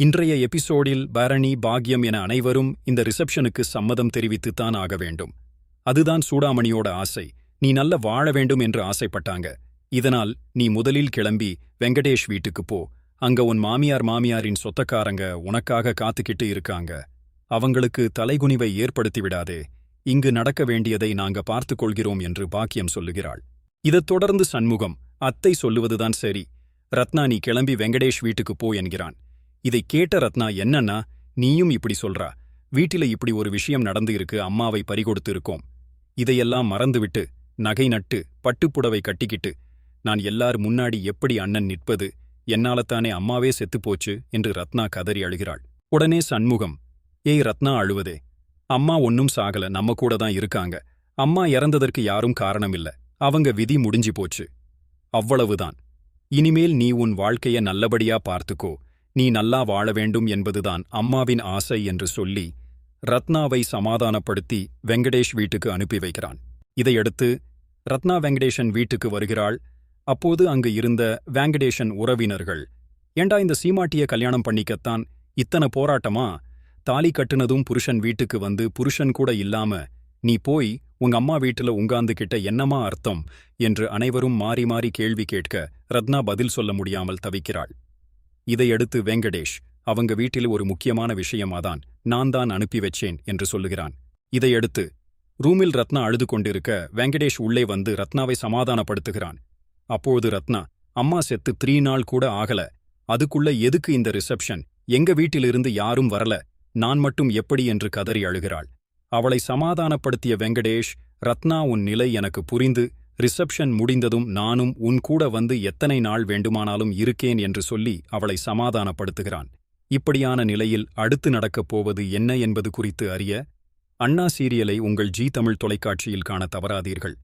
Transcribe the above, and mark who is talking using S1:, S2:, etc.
S1: இன்றைய எபிசோடில் பரணி பாக்யம் என அனைவரும் இந்த ரிசப்ஷனுக்கு சம்மதம் தெரிவித்துத்தான் ஆக வேண்டும். அதுதான் சூடாமணியோட ஆசை. நீ நல்ல வாழ வேண்டும் என்று ஆசைப்பட்டாங்க. இதனால் நீ முதலில் கிளம்பி வெங்கடேஷ் வீட்டுக்கு போ. அங்க உன் மாமியார் மாமியாரின் சொத்தக்காரங்க உனக்காக காத்துக்கிட்டு இருக்காங்க. அவங்களுக்கு தலைகுனிவை ஏற்படுத்தி விடாதே. இங்கு நடக்க வேண்டியதை நாங்க பார்த்துக் கொள்கிறோம் என்று பாக்கியம் சொல்லுகிறாள். இதைத் தொடர்ந்து சண்முகம் அத்தை சொல்லுவதுதான் சரி. ரத்னா நீ கிளம்பி வெங்கடேஷ் வீட்டுக்கு போ என்கிறான். இதை கேட்ட ரத்னா என்னன்னா நீயும் இப்படி சொல்றா. வீட்டில இப்படி ஒரு விஷயம் நடந்து இருக்கு அம்மாவை பறிகொடுத்து இருக்கோம் இதையெல்லாம் மறந்துவிட்டு நகை நட்டு பட்டுப்புடவை கட்டிக்கிட்டு நான் எல்லார் முன்னாடி எப்படி அண்ணன் நிற்பது என்னாலத்தானே அம்மாவே செத்துப் போச்சு? என்று ரத்னா கதறி அழுகிறாள். உடனே சண்முகம் ஏய் ரத்னா அழுவதே. அம்மா ஒன்னும் சாகல நம்ம கூட தான் இருக்காங்க. அம்மா இறந்ததற்கு யாரும் காரணமில்ல. அவங்க விதி முடிஞ்சு போச்சு. அவ்வளவுதான். இனிமேல் நீ உன் வாழ்க்கைய நல்லபடியா பார்த்துக்கோ. நீ நல்லா வாழ வேண்டும் என்பதுதான் அம்மாவின் ஆசை என்று சொல்லி ரத்னாவை சமாதானப்படுத்தி வெங்கடேஷ் வீட்டுக்கு அனுப்பி வைக்கிறான். இதையடுத்து ரத்னா வெங்கடேஷன் வீட்டுக்கு வருகிறாள். அப்போது அங்கு இருந்த வெங்கடேஷன் உறவினர்கள் ஏண்டா இந்த சீமாட்டிய கல்யாணம் பண்ணிக்கத்தான்? இத்தனை போராட்டமா? தாலி கட்டுனதும் புருஷன் வீட்டுக்கு வந்து புருஷன் கூட இல்லாம நீ போய் உங்க அம்மா வீட்டுல உங்காந்துகிட்ட என்னமா அர்த்தம்? என்று அனைவரும் மாறி மாறி கேள்வி கேட்க ரத்னா பதில் சொல்ல முடியாமல் தவிக்கிறாள். இதையடுத்து வெங்கடேஷ் அவங்க வீட்டில் ஒரு முக்கியமான விஷயமாதான் நான் தான் அனுப்பி வச்சேன் என்று சொல்லுகிறான். இதையடுத்து ரூமில் ரத்னா அழுது கொண்டிருக்க வெங்கடேஷ் உள்ளே வந்து ரத்னாவை சமாதானப்படுத்துகிறான். அப்போது ரத்னா அம்மா செத்து த்ரீ நாள் கூட ஆகல. அதுக்குள்ள எதுக்கு இந்த ரிசப்ஷன்? எங்க வீட்டிலிருந்து யாரும் வரல. நான் மட்டும் எப்படி? என்று கதறி அழுகிறாள். அவளை சமாதானப்படுத்திய வெங்கடேஷ் ரத்னா உன் நிலை எனக்கு புரிந்து ரிசப்ஷன் முடிந்ததும் நானும் உன் கூட வந்து எத்தனை நாள் வேண்டுமானாலும் இருக்கேன் என்று சொல்லி அவளை சமாதானப்படுத்துகிறான். இப்படியான நிலையில் அடுத்து நடக்கப் போவது என்ன என்பது குறித்து அறிய அண்ணா சீரியலை உங்கள் ஜி தமிழ் தொலைக்காட்சியில் காண தவறாதீர்கள்.